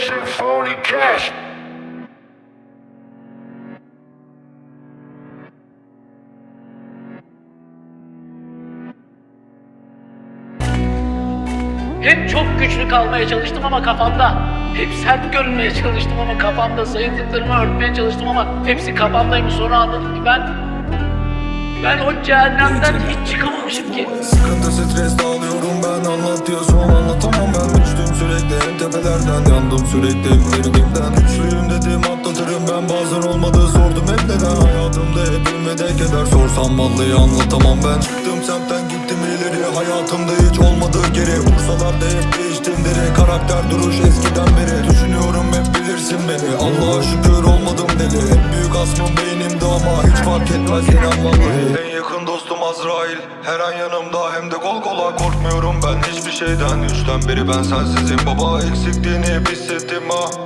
shit phony cash. Hep çok güçlü kalmaya çalıştım ama kafamda. Hep sert görünmeye çalıştım ama kafamda. Zayıflıklarımı örtmeye çalıştım ama hepsi kafamdaymış. Sonra anladım ki ben... Ben o cehennemden hiç çıkamamışım ki. Sıkıntı stres dağılıyorum ben. Anlat diyorsun anlatamam ben. Düştüm sürekli en tepelerden. Yandım sürekli verdiğimden Güçlüyüm dedim atlatırım ben. Bazen olmadı sordum hep neden. Hayatımda hep bilmede keder. Sorsam vallahi anlatamam ben. Çıktım semtten gittim ileri. Hayatımda olmadı geri Bursalarda hep değiştim deri karakter duruş eskiden beri. Düşünüyorum hep bilirsin beni. Allah'a şükür olmadım deli. En büyük asmım beynimde ama hiç fark etmez inan vallahi En yakın dostum Azrail. Her an yanımda. Hem de kol kola korkmuyorum ben hiçbir şeyden. Üçten beri ben sensizim. Baba eksikliğini hep hissettim ha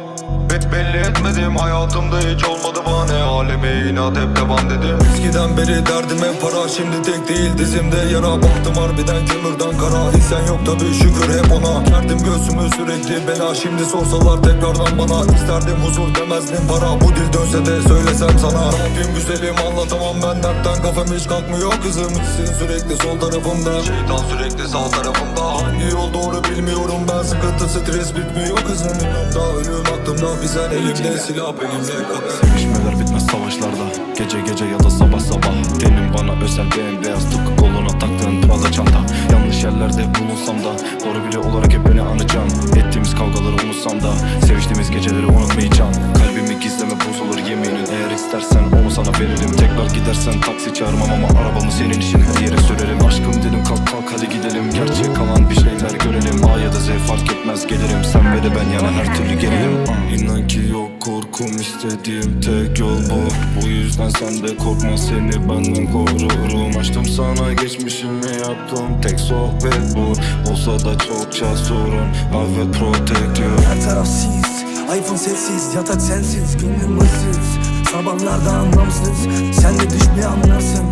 Hep belli etmedim hayatımda hiç olmadı bahane Aleme inat hep devam dedim. Eskiden beri derdim hep para şimdi tek değil dizimde yara. Baktım harbiden kömürden kara İsen yok tabi şükür hep ona. Kerdim göğsümü sürekli bela şimdi sorsalar tekrardan bana. İsterdim huzur demezdim para Bu dil dönse de söylesem sana. Ne güzelim anlatamam ben dertten. Kafam hiç kalkmıyor kızım Hissin sürekli sol tarafımda. Şeytan sürekli sağ tarafımda. Hangi yol doğru bilmiyorum ben sıkıntı stres bitmiyor kızım. Yanımda ölüm aklımda bizen elimde silah benimle kadar. Sevişmeler bitmez savaşlarda. Gece gece ya da sabah sabah. Denim bana özel bembeyaz tıpkı koluna taktığın Prada çanta. Yanlış yerlerde bulunsam da Doğru biri olarak hep beni anacaksın Ettiğimiz kavgaları unutsam da Seviştiğimiz geceleri unutmayacaksın Kalbimi gizleme bozulur yeminin. Eğer istersen onu sana veririm. Tekrar gidersen taksi çağırmam ama Arabamı senin için de ben yana her türlü gelirim. İnan ki yok korkum istediğim tek yol bu. Bu yüzden sen de korkma seni benden korurum. Açtım sana geçmişimi yaptım tek sohbet bu. Olsa da çokça sorun will protect you. Her taraf sis iPhone sessiz yatak sensiz Gönlüm ıssız. Sabahlarda anlamsız Sen de düşmeyi anlarsın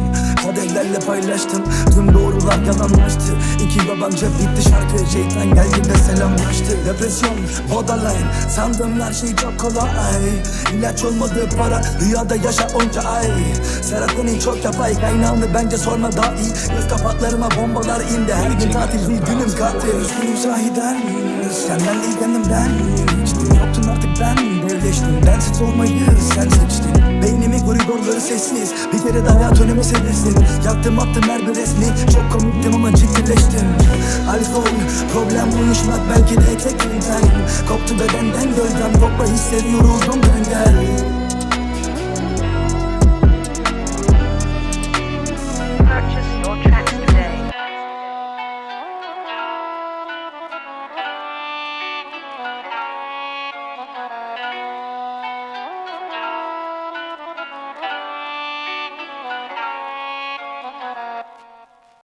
Kaderlerle paylaştım. Tüm doğrular yalanlaştı. İki yabancı bitti şarkı Şeytan geldi ve selamlaştı Depresyon, borderline. Sandığım her şey çok kolay. İlaç olmadı para Rüyada yaşa onca ay. Serotonin çok yapay. Kaynağını bence sorma daha iyi. Göz kapaklarıma bombalar indi. Her gün tatil bir günüm katil. Üzgünüm sahiden Senden değil kendimden İçtim yoktun artık ben. Birleştim bensiz olmayı sen seçtin Koridorları sessiz Bir kere hayat önüme serilsin Yaktım attım her bir resmi. Çok komiktim ama ciddileştim Alkol problem konuşmak belki de tek yöntem. Koptu bedenden gölgem Topla hisleri yoruldum ben gel